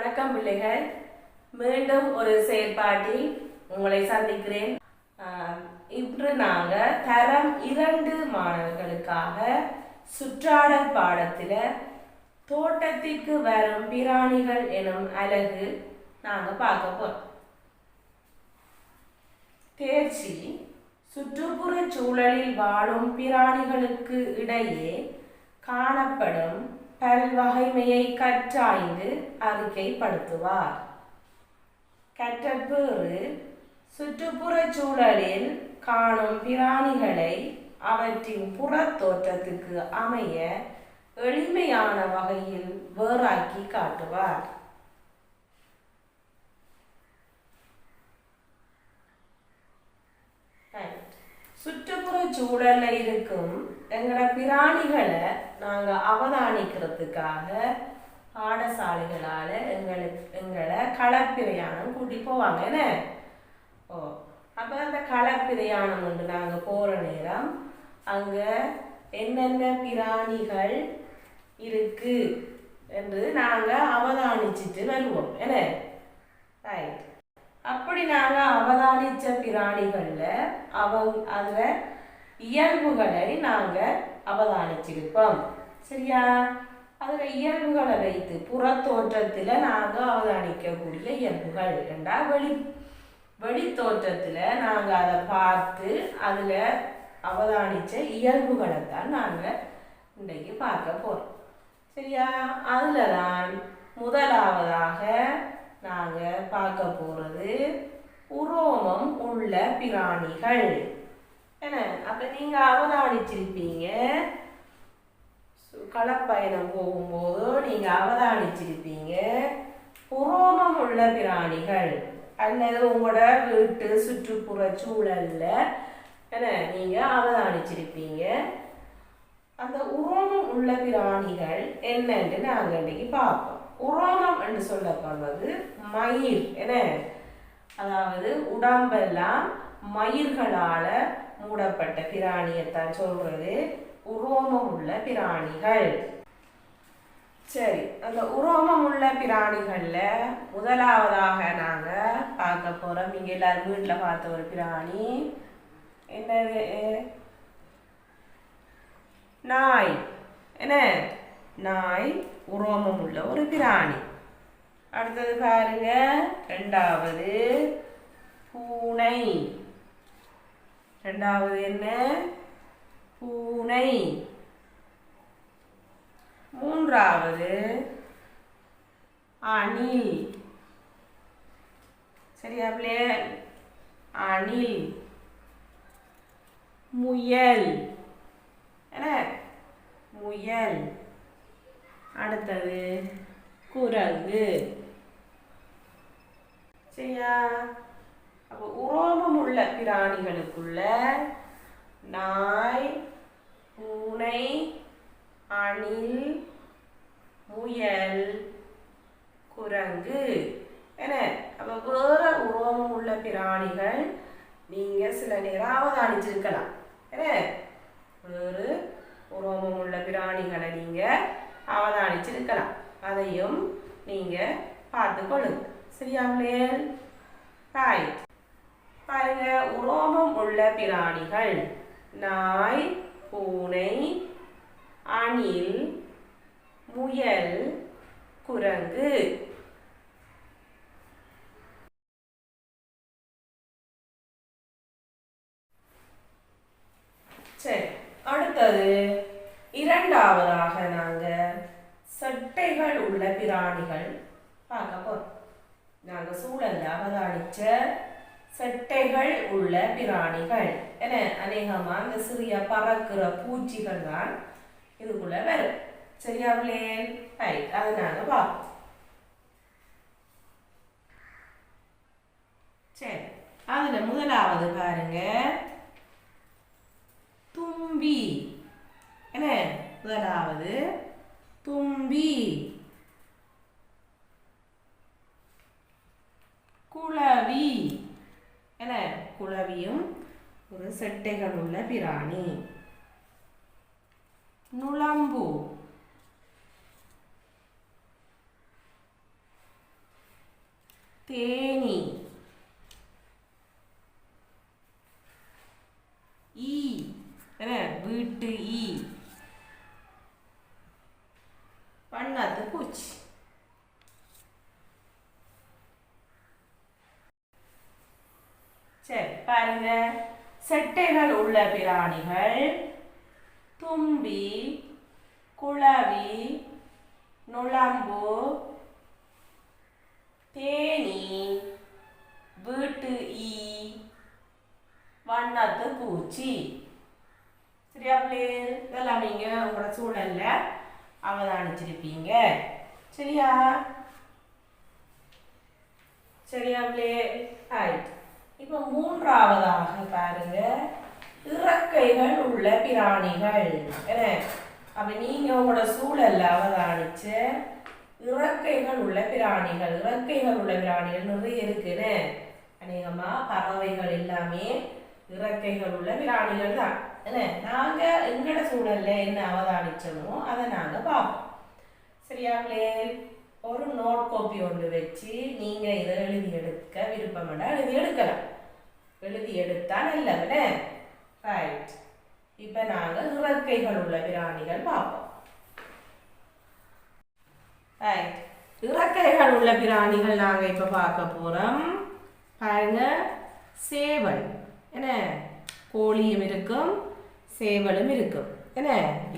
வணக்கம் பிள்ளைகள். மீண்டும் ஒரு செயற்பாட்டில் உங்களை சந்திக்கிறேன். இன்று நாங்கள் தரம் இரண்டு மாணவர்களுக்காக சுற்றாடல் பாடத்தில் தோட்டத்திற்கு வரும் பிராணிகள் எனும் அழகு நாங்கள் பார்க்க போகிறோம் தேர்ச்சி. சுற்றுப்புற சூழலில் வாழும் பிராணிகளுக்கு இடையே காணப்படும் பல்வகைமையை கற்றாய்ந்து அறிக்கைப்படுத்துவார். கற்றப்பேறு சுற்றுப்புறச் சூழலில் காணும் பிராணிகளை அவற்றின் புறத்தோற்றத்துக்கு அமைய எளிமையான வகையில் வேறாக்கி காட்டுவார். சுற்றுப்புறச் சுற்றுப்புற சூழல்ல இருக்கும் எங்களோட பிராணிகளை நாங்கள் அவதானிக்கிறதுக்காக பாடசாலைகளால் எங்களுக்கு எங்களை களப்பிரயாணம் கூட்டி போவாங்க என்ன? ஓ அப்போ அந்த களப்பிரயாணம் வந்து நாங்கள் போகிற நேரம் அங்கே என்னென்ன பிராணிகள் இருக்கு என்று நாங்கள் அவதானிச்சிட்டு வருவோம் என்ன? ரைட் அப்படி நாங்கள் அவதானித்த பிராணிகளில் அவங்க அதில் இயல்புகளை நாங்கள் அவதானிச்சிருப்போம் சரியா? அதில் இயல்புகளை வைத்து புற தோற்றத்தில் நாங்கள் அவதானிக்கக்கூடிய இயல்புகள். ரெண்டா? வெளி வெளி தோற்றத்தில் நாங்கள் அதை பார்த்து அதில் அவதானித்த இயல்புகளை தான் நாங்கள் இன்றைக்கு பார்க்க போகிறோம் சரியா? அதில் தான் முதலாவதாக நாங்கள் பார்க்க போகிறது உரோமம் உள்ள பிராணிகள். என்ன? அப்ப நீங்க அவதானிச்சிருப்பீங்க. சு- களப்பயணம் போகும்போது நீங்க அவதானிச்சிருப்பீங்க. உரோமம் உள்ள பிராணிகள். அல்லது உங்களோட வீட்டு சுற்றுப்புற சூழல்ல என்ன நீங்க அவதானிச்சிருப்பீங்க. அந்த உரோமம் உள்ள பிராணிகள் என்னன்னு நாங்கள் இன்னைக்கு பார்ப்போம். உரோமம் என்று சொல்லப்படுவது மயிர் என்ன? அதாவது உடம்பெல்லாம் மயிர்களால மூடப்பட்ட பிராணியைத்தான் சொல்றது. உரோமம் உள்ள பிராணிகள். சரி அந்த உரோமம் உள்ள பிராணிகள்ல முதலாவதாக நாங்க பார்க்க போறோம். நீங்க எல்லாரும் வீட்டுல பார்த்த ஒரு பிராணி. என்னது? நாய். என்ன? நாய் உரோமம் உள்ள ஒரு பிராணி. அடுத்தது பாருங்க. ரெண்டாவது பூனை. ரெண்டாவது என்ன? பூனை. மூன்றாவது அணில். சரியா பிள்ளைய? அணில். முயல். என்ன? முயல். அடுத்தது குரங்கு. சரியா? அப்போ உரோமம் உள்ள பிராணிகளுக்குள்ள நாய் பூனை அணில் முயல் குரங்கு என்ன அப்போ வேற உரோமம் உள்ள பிராணிகள் நீங்கள் சில நேரம் அவதானிச்சிருக்கலாம் என்ன வேறு உரோமம் உள்ள பிராணிகளை நீங்கள் அவதானிச்சிருக்கலாம் அதையும் நீங்கள் பார்த்து கொள்ளுங்க சரியா பிள்ளைகள்? ரைட் பாருங்க உரோமம் உள்ள பிராணிகள். நாய் பூனை அணில் முயல் குரங்கு. சரி அடுத்தது இரண்டாவதாக நாங்க சட்டைகள் உள்ள பிராணிகள் பார்க்க போறோம். நாங்க சூழல்ல அவதானிச்ச செட்டைகள் உள்ள பிராணிகள். என அநேகமா இந்த சிறிய பறக்கிற பூச்சிகள் தான் இதுக்குள்ள வரும். சரியா பிள்ளையே? ரைட் அதை நாங்கள் பார்ப்போம். சரி அதுல முதலாவது பாருங்க. தும்பி. என்ன? முதலாவது தும்பி. குளவி வடியும் ஒரு செட்டைகள் உள்ள பிராணி. நுழம்பு. தேனி. சிட்டைகள் உள்ள பிராணிகள் தும்பி குளவி நுழம்பு தேனி வீட்டு ஈ வண்ணத்து பூச்சி. சரியா பிள்ளைகள் இதெல்லாம் நீங்கள் உங்களோட சூழலில் அவதானிச்சிருப்பீங்க. சரியா? சரியா பிள்ளை ரைட் இப்போ மூன்றாவதாக பாருங்க. இறக்கைகள் உள்ள பிராணிகள். என்ன? அப்ப நீங்க உங்களோட சூழல்ல அவதானிச்சு இறக்கைகள் உள்ள பிராணிகள் இறக்கைகள் உள்ள பிராணிகள் நிறைய இருக்குன்னு அநேகமா பறவைகள் எல்லாமே இறக்கைகள் உள்ள பிராணிகள் தான். என்ன? நாங்க எங்களோட சூழல்ல என்ன அவதானிச்சோமோ அதை நாங்க பார்ப்போம். சரியா ஒரு நோட் காப்பி ஒன்று வச்சு நீங்க இதை எழுதி எடுக்க விருப்பம்னா எழுதி எடுக்கலாம். எழுதி எடுத்தா நல்லதுன்னு ரைட் இப்போ நாங்கள் இறக்கைகள் உள்ள பிராணிகள் பார்ப்போம். ரைட் இறக்கைகள் உள்ள பிராணிகள் நாங்கள் இப்போ பார்க்க போகிறோம் பாருங்க. சேவல். என்ன? கோழியும் இருக்கும். சேவலும் இருக்கும். என்ன?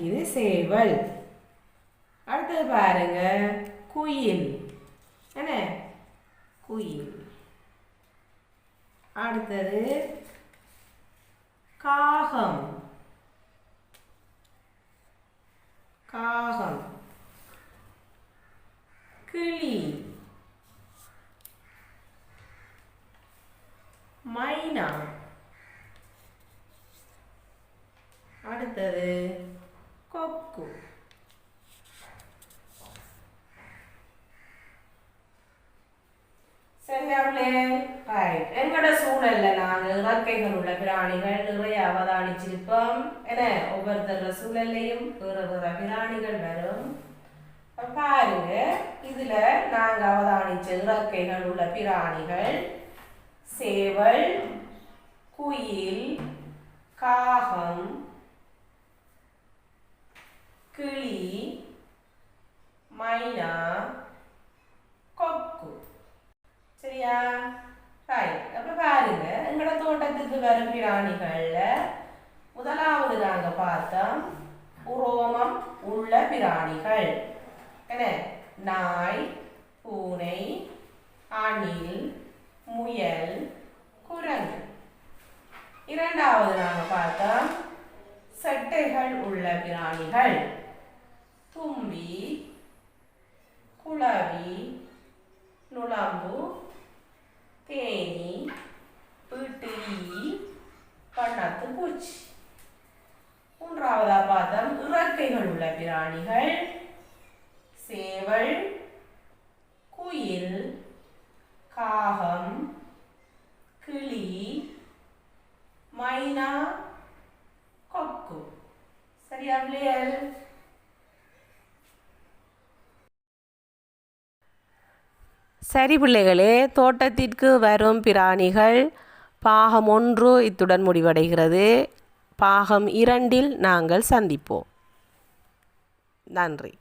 இது சேவல். அடுத்தது பாருங்க. குயில். என்ன? குயில். அடுத்தது காகம். காகம். கிளி. மைனா. அடுத்தது கொக்கு சரியாவிலே ரைட் எங்கட சூழல்ல நாங்க இறக்கைகள் உள்ள பிராணிகள் நிறைய அவதானிச்சிருப்போம் என ஒவ்வொருத்தர சூழல்லையும் வேறு வேறு பிராணிகள் வரும். பாருங்க இதுல நாங்க அவதானிச்ச இறக்கைகள் உள்ள பிராணிகள் சேவல் குயில் காகம் கிளி மைனா கொக்கு சரியா ரைட் அப்ப பாருங்க எங்களோட தோட்டத்துக்கு வரும் பிராணிகள்ல முதலாவது நாங்க பார்த்தோம் உரோமம் உள்ள பிராணிகள். என்ன? நாய் பூனை அணில் முயல் குரங்கு. இரண்டாவது நாங்க பார்த்தோம் செட்டைகள் உள்ள பிராணிகள். தும்பி குளவி நுழம்பு தேனி வீட்டு ஈ பண்ணாத்து பூச்சி. கதாபாத்திரம் இறக்கைகள் உள்ள பிராணிகள் சேவல் குயில் காகம் கிளி மைனா கொக்கு. சரியா பிள்ளைகள் சரி பிள்ளைகளே தோட்டத்திற்கு வரும் பிராணிகள் பாகம் ஒன்று இத்துடன் முடிவடைகிறது. பாகம் இரண்டில் நாங்கள் சந்திப்போம். நன்றி.